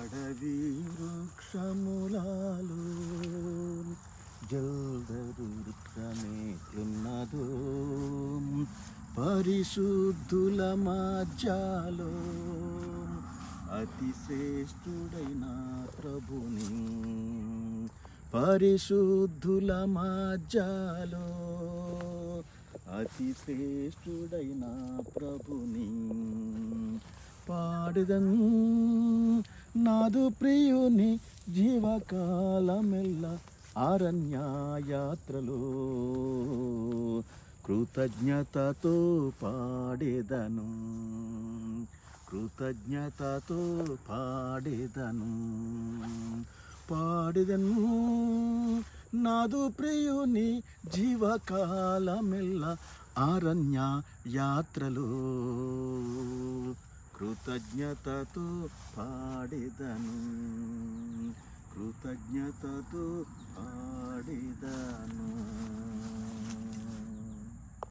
అడవి వృక్షములాలు జల్దరు వృక్షమే వృక్షమేట్లున్నదో పరిశుద్ధుల మధ్యలో అతిశ్రేష్ఠుడైన ప్రభుని పరిశుద్ధుల మధ్యలో అతిశ్రేష్ఠుడైన ప్రభుని పాడుదం నాదు ప్రియుని జీవకాలమెల్ల అరణ్యయాత్రలు. కృతజ్ఞతతో పాడేదను కృతజ్ఞతతో పాడేదను. పాడేదను నాదు ప్రియుని జీవకాలమెల్ల అరణ్య యాత్రలో కృతజ్ఞతతో పాడేదను. కృతజ్ఞతతో పాడేదను